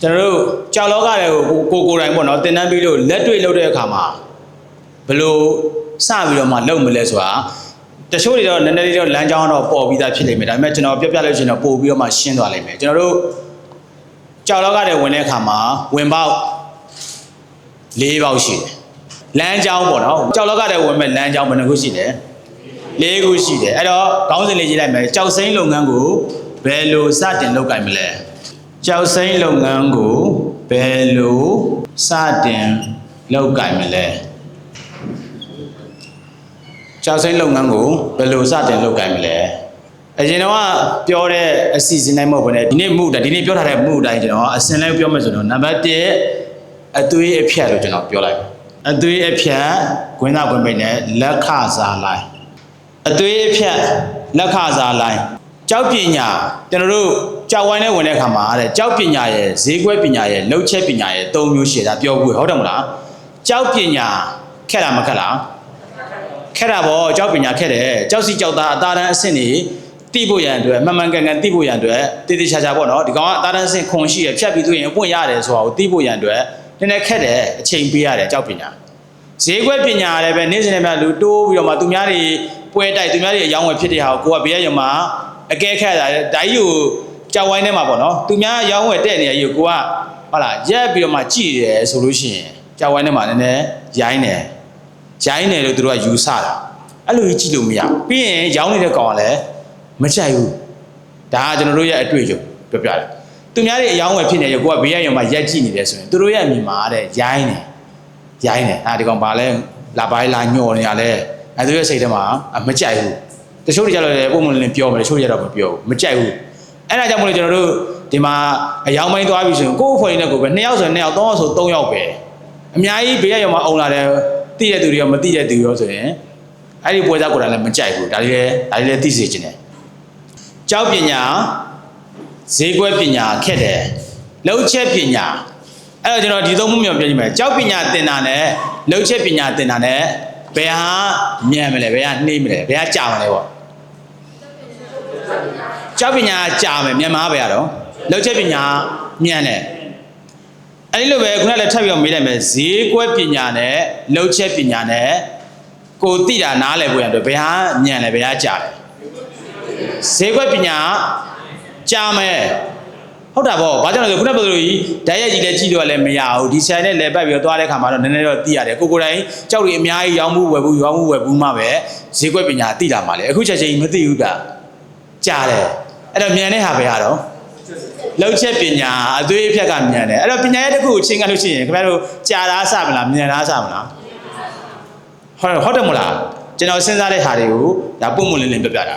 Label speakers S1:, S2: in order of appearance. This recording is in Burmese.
S1: ကျွန်တော်တို့ကြောက်လောကတွေကိုကိုကိုယ်တိုင်ပေါ့နော်တင်တန်းပြီးလို့လက်တွေ့လုပ်တဲ့အခါမှာဘယ်လိုစပြီးတော့မှလုပ်မလဲဆိုတာတချို့တွေတော့နည်းနည်းလေးတော့လမ်းကြောင်းတော့ပေါ်ပြီးသားဖြစ်နေမယ်ဒါပေမဲ့ကျွန်တော်ပြောပြလို့ရှိရင်တော့ပို့ပြီးတော့မှရှင်းသွားလိမ့်မယ်ကျွန်တော်တို့ကြောက်လောကတွေဝင်တဲ့အခါမှာဝင်ပေါက်၄ပေါက်ရှိတယ်လမ်းကြောင်းပေါ့နော်ကြောက်လောကတွေဝင်မဲ့လမ်းကြောင်းဘယ်နှခုရှိလဲ၄ခုရှိတယ်အဲ့တော့ခေါင်းစဉ်လေးရေးလိုက်မယ်ကြောက်စိမ့်လုပ်ငန်းကိုဘယ်လိုစတင်လုပ်ကင်မလဲ ကြောက်စိမ့်လုပ်ငန်းကိုဘယ်လိုစတင်လုပ်ကင်မလဲကြောက်စိမ့်လုပ်ငန်းကိုဘယ်လိုစတင်လုပ်ကင်မလဲအရင်တော့ပြောတဲ့အစီအစဉ်တိုင်းမဟုတ်ဘဲနဲ့ဒီနေ့မှုတာဒီနေ့ပြောထားတဲ့မှုတိုင်းကျွန်တော်အစင်လိုက်ပြောမယ်ဆိုတော့နံပါတ်1အသွေးအဖြတ်လို့ကျွန်တော်ပြောလိုက်အသွေးအဖြတ်ဂွင်းသားဂွင်းပိတ်နဲ့လက်ခစားလိုက်အသွေးအဖြတ်လက်ခစားလိုက် ကြောက်ပညာကျွန်တော်တို့ကြောက်ဝိုင်းနဲ့ဝင်တဲ့အခါမှာတဲ့ကြောက်ပညာရဲ့ဈေးကွက်ပညာရဲ့လှုပ်ချက်ပညာရဲ့သုံးမျိုးရှိတာပြောဘူးဟုတ်တယ်မလားကြောက်ပညာခက်လားမခက်လားခက်တာပေါ့ကြောက်ပညာခက်တယ်ကြောက်စီကြောက်သားအသားတန်းအဆင့်နေတိဖို့ရန်အတွက်မှန်မှန်ကန်ကန်တိဖို့ရန်အတွက်တည်တည်ချာချာပေါ့နော်ဒီကောင်ကအသားတန်းအဆင့်ခွန်ရှိရဖြတ်ပြီးသူရင်အပွင့်ရတယ်ဆိုတာကိုတိဖို့ရန်အတွက်နည်းနည်းခက်တယ်အချိန်ပေးရတယ်ကြောက်ပညာဈေးကွက်ပညာလည်းပဲနေ့စဉ်နဲ့များလူတိုးပြီးတော့မှသူများတွေပွဲတိုက်သူများတွေအယောင်းဝယ်ဖြစ်တဲ့ဟာကိုကိုကဘေးရရမှာ အကဲခက်တာဓာကြီးကိုကြောက်ဝိုင်းထဲမှာပေါ့နော်သူများအယောင်းဝယ်တဲ့နေရာကြီးကိုကိုကဟုတ်လားရက်ပြီးတော့မှကြည်တယ်ဆိုလို့ရှိရင်ကြောက်ဝိုင်းထဲမှာနည်းနည်းရိုင်းတယ်ရိုင်းတယ်လို့သူတို့ကယူဆတာအဲ့လိုကြီးကြည့်လို့မရဘူးပြီးရင်ရောင်းနေတဲ့ကောင်ကလည်းမကြိုက်ဘူးဒါကကျွန်တော်တို့ရဲ့အတွေ့အကြုံပြောပြတယ်သူများတွေအယောင်းဝယ်ဖြစ်နေရကိုကဘေးရရုံမှာရက်ကြည့်နေတယ်ဆိုရင်သူတို့ရဲ့အမြင်မှာတဲ့ရိုင်းတယ်ရိုင်းတယ်ဟာဒီကောင်ဘာလဲလာပိုင်းလာညော်နေရလဲအဲသူရဲ့စိတ်ထဲမှာအမကြိုက်ဘူး တချို့တွေကြတော့လေပုံမှန်လင်းပြောမယ်တချို့တွေတော့မပြောဘူးမကြိုက်ဘူးအဲ့ဒါကြောင့်မလို့ကျွန်တော်တို့ဒီမှာအယောင်းပိုင်းသွားပြီဆိုရင်ကိုယ့်အဖွဲနဲ့ကိုယ်ပဲ2ယောက်ဆို2ယောက်3ယောက်ဆို3ယောက်ပဲအများကြီးဘေးရရုံမှာအုံလာတယ်တိတဲ့သူတွေရောမတိတဲ့သူရောဆိုရင်အဲ့ဒီပွဲစားကိုယ်တိုင်လည်းမကြိုက်ဘူးဒါလေးလည်းဒါလေးလည်းသိစေချင်တယ်ကြောက်ပညာဈေးကွက်ပညာခက်တယ်လှုပ်ချက်ပညာအဲ့တော့ကျွန်တော်ဒီသုံးမှုမျိုးပြောကြည့်မယ်ကြောက်ပညာသင်တာနဲ့လှုပ်ချက်ပညာသင်တာနဲ့ဘယ်ဟာမြန်မလဲဘယ်ဟာနှေးမလဲဘယ်ဟာကြာမလဲပေါ့ ကြောက်ပညာကြာမယ်မြန်မာဘယ်ဟာတော့လှုပ်ချက်ပညာမြန်တယ်အဲ့ဒီလိုပဲခုနကလည်းထပ်ပြီးတော့မေးလိုက်မယ်ဈေးကွက်ပညာနဲ့လှုပ်ချက်ပညာနဲ့ကိုတိတာနားလည်ဖို့ရတဲ့ဘယ်ဟာညံလဲဘယ်ဟာကြာလဲဈေးကွက်ပညာကြာမယ်ဟုတ်တာဗောဘာကြောင့်လဲဆိုခုနကပြောသလိုကြီးဓာတ်ရိုက်ကြီးလည်းကြည့်လို့လည်းမရဘူးဒီဆိုင်နဲ့လဲပတ်ပြီးတော့သွားတဲ့ခါမှာတော့နည်းနည်းတော့သိရတယ်ကိုကိုယ်တိုင်ကြောက်တွေအများကြီးရောင်းမှုဝယ်ဘူးရောင်းမှုဝယ်ဘူးမှပဲဈေးကွက်ပညာသိတာမှလေအခုချက်ချင်းမသိဘူးတာကြာတယ် အဲ့တော့မြန်တဲ့ဟာပဲဟာတော့လောက်ချက်ပညာအသွေးအဖြက်ကမြန်တယ်အဲ့တော့ပညာရဲ့တစ်ခုကိုချင်းကလို့ရှိရင်ခင်ဗျားတို့ကြာတာစမလားမြန်တာစမလားဟုတ်တယ်ဟုတ်တယ်မလားကျွန်တော်စဉ်းစားတဲ့ဟာတွေကိုဒါပုံမလင်းလင်းပြပြတာ